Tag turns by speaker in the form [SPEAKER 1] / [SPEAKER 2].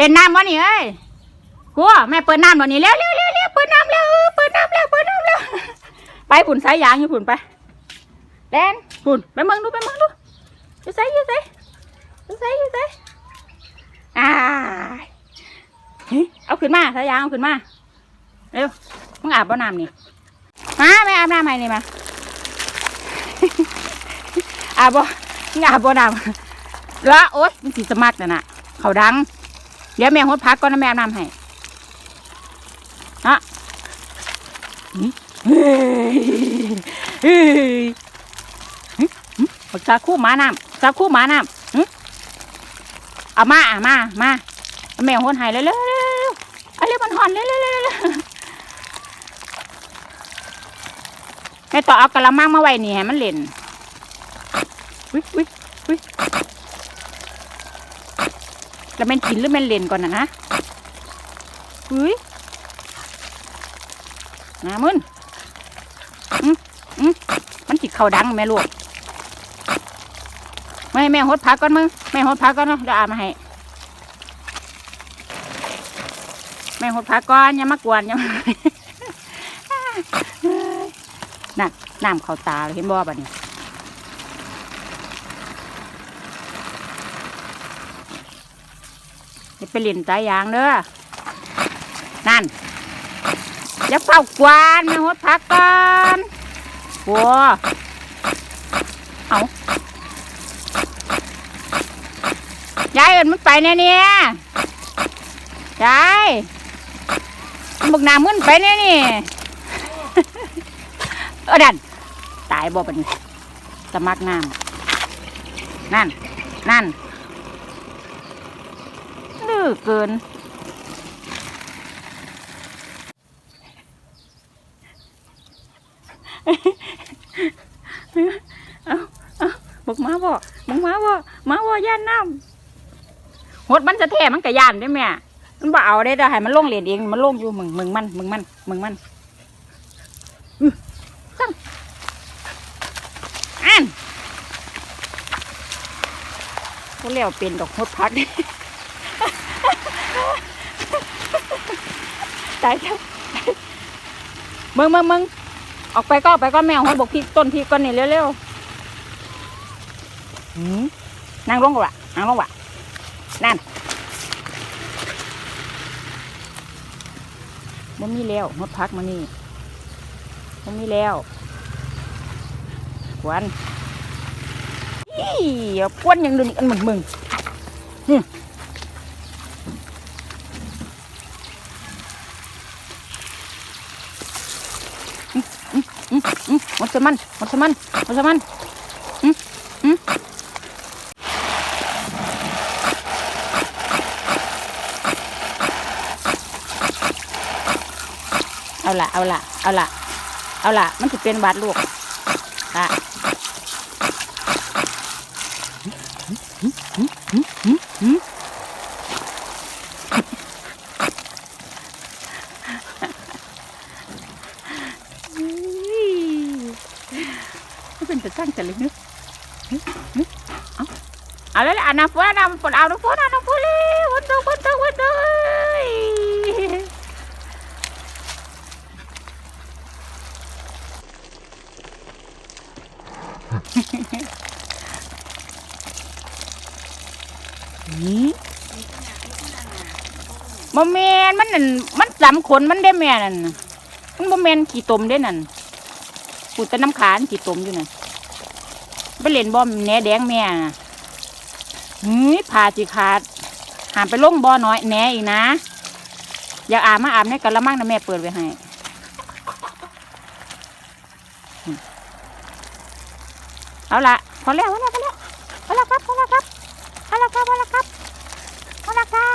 [SPEAKER 1] เล่นน้ำวะนี่เอ้ยกัวแม่เปิดน้ำวะนี่เร็วเร็วเร็วเร็วเปิดน้ำแล้วเปิดน้ำแล้วเปิดน้ำแล้วไปผุนสายยางอยู่ผุนไปแดนผุนไปมืองดูไปมืองดูอยู่ไสอยู่ไสอยู่ไสอยู่ไสอ่าเฮ้ยเอาขึ้นมาสายยางเอาขึ้นมาเร็วมึงอาบบ่น้ำนี่มาไม่อาบน้ำให้นี่มาอาบบ่อาบบ่น้ำแล้วโอ๊ยมันสีสมัครน่ะน่ะเขาดัง เดี๋ยวแม่หดพักก่อนนะแม่น้ำให้ฮะเฮ้ยเฮ้ยสักซาคู่หมาน้ำซาคู่หมาน้ำเอามาอะมามาแม่หดห้เร็วเร็วเร็วเร็วเอาเร็วมันหอนเร็วเร็วเร็วแม่ต่อเอากระมังมาไว้นี่ให้มันเล่นวิวิวิ แล้วแม่นกินหรือแม่นเล่นก่อนนะนะอุ้ยน้ามึนมันจิเข่าดังแม่ลูกไม่แม่หดพักก่อนมึงแม่หดพักก่อนเนาะเดี๋ยวอามาให้แม่หดพักก่อนอย่ามากวนอย่ามานั่นน้ำเข้าตาเลยเห็นบ่บัดนี้ อย่าไปเล่นตายางเด้อนั่นอย่าเฝ้ากวนม่หดพักก่อนบัวเอายายเอินมันไปแน่เนี่ยยายมันบกน้ามึนไปแน่นี่เออดันตายบ่เปะนี่สมักน้ำนั่น นั่นือเกิน เอาเอาบอกมาบ่บอกมาบ่มาบ่ย่านน้ำหดมันจะแท้มันก็ย่านได้แม่ มันบ่เอาได้แต่ให้มันลงเหรียญเอง มันลงอยู่มึงมึงมันมึงมันมึงมันอันก็เลี้ยวเป็นดอกมดพัก ตายแล้วมึงมึงมึงออกไปก็ออกไปก็แมวหัวบกพริกต้นพริกก่อนนี่เร็วๆหืมนั่งลงก่อนวะนั่งลงวะนั่นมันมีแล้วมดพักมานี่มันมีแล้วกวนอี้อย่ากวนอย่างนึงอันเหมือนมึงหึอืมอืมอื มดสมันหมดสมันหมดสมันจะมันอืมอืมเอาละเอาละเอาละเอาละมันจะเป็นบาดลูก ไม่เป็นแต่สร้างแต่เลยเนึกเอาเอาแล้วอ่านน้ำฝนน้ำฝนเอาน้ำฝนเอาน้ำฝนเลยวันตกวันตกวันตกนี่บ่แมนมันนั่นมันสำขนมันได้แม่นั่นมันบ่แมนขี่ตมได้นั่นปูแต่น้ำขานขี่ตมอยู่นั่น ไปเล่นบอมแหนแดงแม่น่ะเฮ้ยผ่าจิขาด หามไปลงบอน้อยแหนอีกนะ อยากอาบมาอาบในกระมังนะแม่เปิดไว้ให้เอาละพอแล้วพอแล้วพอแล้วพอแล้วครับพอแล้วครับพอแล้วครับพอแล้วครับพอแล้วครั